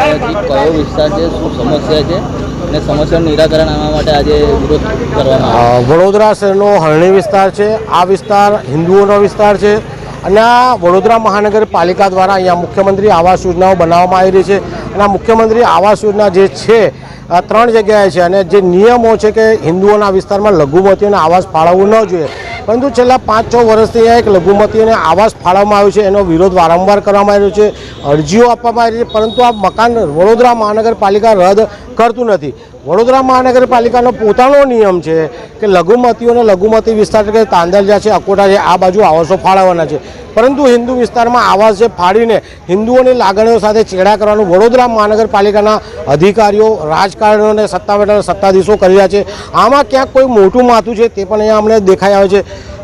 નજીક કયો વિસ્તાર છે, શું સમસ્યા છે અને સમસ્યાનું નિરાકરણ આવવા માટે આજે વિરોધ કરવામાં વડોદરા શહેરનો હરણી વિસ્તાર છે, આ વિસ્તાર હિન્દુઓનો વિસ્તાર છે અને આ વડોદરા મહાનગરપાલિકા દ્વારા અહીંયા મુખ્યમંત્રી આવાસ યોજનાઓ બનાવવામાં આવી રહી છે. અને આ મુખ્યમંત્રી આવાસ યોજના જે છે ત્રણ જગ્યાએ છે અને જે નિયમો છે કે હિન્દુઓના વિસ્તારમાં લઘુમતીઓને આવાસ ફાળવવું ન જોઈએ પરંતુ છેલ્લા પાંચ છ વર્ષથી અહીંયા એક લઘુમતીઓને આવાસ ફાળવવામાં આવ્યો છે. એનો વિરોધ વારંવાર કરવામાં આવ્યો છે. અરજીઓ આપવામાં આવી છે. પરંતુ આ મકાન વડોદરા મહાનગરપાલિકા રદ કરતું નથી. વડોદરા મહાનગરપાલિકાનો પોતાનો નિયમ છે કે લઘુમતીઓને લઘુમતી વિસ્તાર કે તાંદલજા છે, અકોટા છે, આ બાજુ આવાસો ફાળવવાના છે. પરંતુ હિન્દુ વિસ્તારમાં આવાસ જે ફાડીને હિન્દુઓની લાગણીઓ સાથે ચેડા કરવાનું વડોદરા મહાનગરપાલિકાના અધિકારીઓ રાજકારણીઓ અને સત્તાવેટા સત્તાધીશો કરી રહ્યા છે. આમાં ક્યાંક કોઈ મોટું માથું છે તે પણ અહીંયા અમને દેખાઈ આવે છે.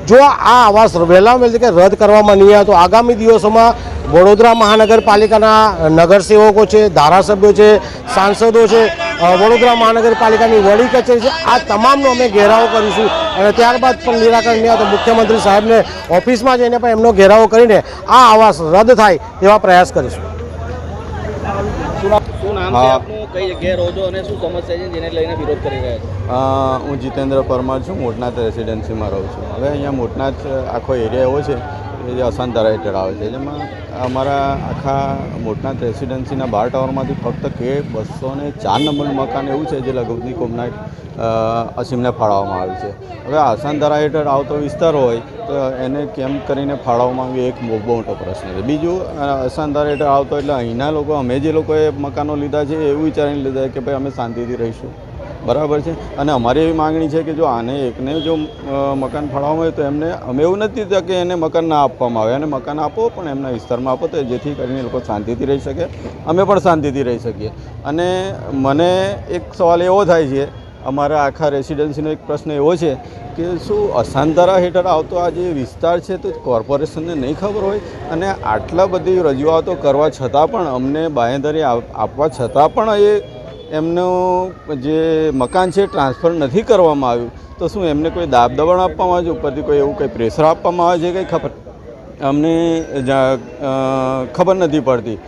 જો આ આવાસ વહેલા વહેલી કે રદ કરવામાં નહીં આવે તો આગામી દિવસોમાં વડોદરા મહાનગરપાલિકાના નગરસેવકો છે, ધારાસભ્યો છે, સાંસદો છે વડોદરા મહાનગરપાલિકાની વડી કચેરી છે. આ તમામનો અમે ઘેરાવો કરીશું. અને ત્યારબાદ પણ નિરાકરણ નહીં તો મુખ્યમંત્રી સાહેબને ઓફિસમાં જઈને પણ એમનો ઘેરાવો કરીને આ આવાસ રદ થાય તેવા પ્રયાસ કરીશું. શું નામ શું નામ છે આપનું? કઈ જગ્યાએ રહો છો અને શું સમસ્યા છે જેને લઈને વિરોધ કરી રહ્યા છો? અ, હું જીતેન્દ્ર પરમાર છું. મોટનાથ રેસિડેન્સીમાં રહું છું. હવે અહીંયા મોટનાથ આખો એરિયા એવો છે કે જે અસાનધારા હેઠળ આવે છે જેમાં અમારા આખા મોટનાથ રેસિડેન્સીના બાર ટાવરમાંથી ફક્ત કે બસો ને ચાર નંબરનું મકાન એવું છે જે લઘુની કોમના અસીમને ફાળવવામાં આવ્યું છે. હવે આસાનધારા હેઠળ આવતો વિસ્તાર હોય તો એને કેમ કરીને ફાળવવામાં આવ્યું એક બહુ મોટો પ્રશ્ન છે. બીજું અ, અસાનધારા હેઠળ આવતો એટલે અહીંના લોકો અમે જે લોકોએ મકાનો લીધા છે એવું વિચારીને લીધા કે ભાઈ અમે શાંતિથી રહીશું. બરાબર છે. અને અમારી એવી માંગણી છે કે જો આને એકને જો મકાન ફાળવવામાં આવે તો એમને, અમે એવું નથી કે એને મકાન ના આપવામાં આવે. અને મકાન આપો, પણ એમના વિસ્તારમાં આપો તો જેથી કરીને લોકો શાંતિથી રહી શકે. અમે પણ શાંતિથી રહી શકીએ. અને મને એક સવાલ એવો થાય છે, અમારા આખા રેસિડેન્સીનો એક પ્રશ્ન એવો છે કે શું અસાંધારા હેઠળ આવતો આ જે વિસ્તાર છે તો કોર્પોરેશનને નહીં ખબર હોય? અને આટલા બધી રજૂઆતો કરવા છતાં પણ અમને બાંહેધરી આપ- આપવા છતાં પણ એ એમનું જે મકાન છે ટ્રાન્સફર નથી કરવામાં આવ્યું, તો શું એમને કોઈ દાબ દબાણ આપવામાં આવે છે? ઉપરથી કોઈ એવું કંઈ પ્રેશર આપવામાં આવે છે કંઈ ખબર? અમને ખબર નથી પડતી.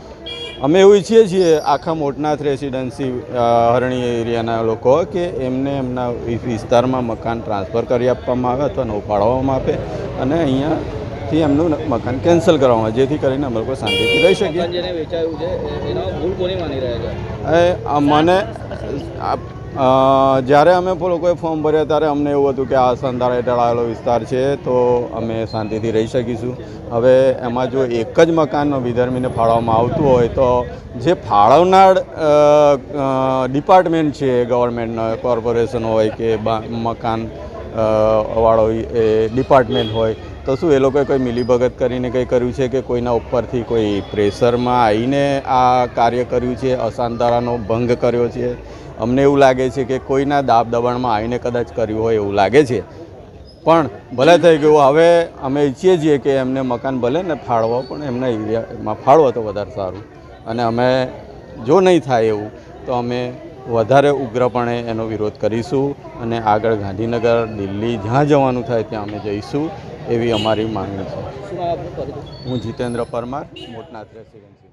અમે એવું ઈચ્છીએ છીએ, આખા મોટનાથ રેસિડેન્સી હરણી એરિયાના લોકો કે એમને એમના વિસ્તારમાં મકાન ટ્રાન્સફર કરી આપવામાં આવે અથવા ફાળવવામાં આપે. અને અહીંયાથી એમનું મકાન કેન્સલ કરવામાં જેથી કરીને અમે લોકો શાંતિથી રહી શકીએ. માની જ્યારે અમે લોકોએ ફોર્મ ભર્યા ત્યારે અમને એવું હતું કે આ સંધારા હેઠળ આવેલો વિસ્તાર છે તો અમે શાંતિથી રહી શકીશું. હવે એમાં જો એક જ મકાન વિધર્મીને ફાળવવામાં આવતું હોય તો જે ફાળવનાર ડિપાર્ટમેન્ટ છે ગવર્મેન્ટનો કોર્પોરેશન હોય કે મકાન વાળો એ ડિપાર્ટમેન્ટ હોય તો શું એ લોકોએ કોઈ મિલીભગત કરીને કંઈ કર્યું છે કે કોઈના ઉપરથી કોઈ પ્રેશરમાં આવીને આ કાર્ય કર્યું છે અશાંતારાનો ભંગ કર્યો છે? અમને એવું લાગે છે કે કોઈના દાબ દબાણમાં આવીને કદાચ કર્યું હોય એવું લાગે છે. પણ ભલે થઈ ગયું, હવે અમે ઈચ્છીએ છીએ કે એમને મકાન ભલે ને ફાળવો, પણ એમના એરિયામાં ફાળવો તો વધારે સારું. અને અમે જો નહીં થાય એવું, તો અમે વધારે ઉગ્રપણે એનો વિરોધ કરીશું અને આગળ ગાંધીનગર, દિલ્હી, જ્યાં જવાનું થાય ત્યાં અમે જઈશું. એવી અમારી માંગણી છે. હું જીતેન્દ્ર પરમાર મોટનાથ રેસિડેન્સી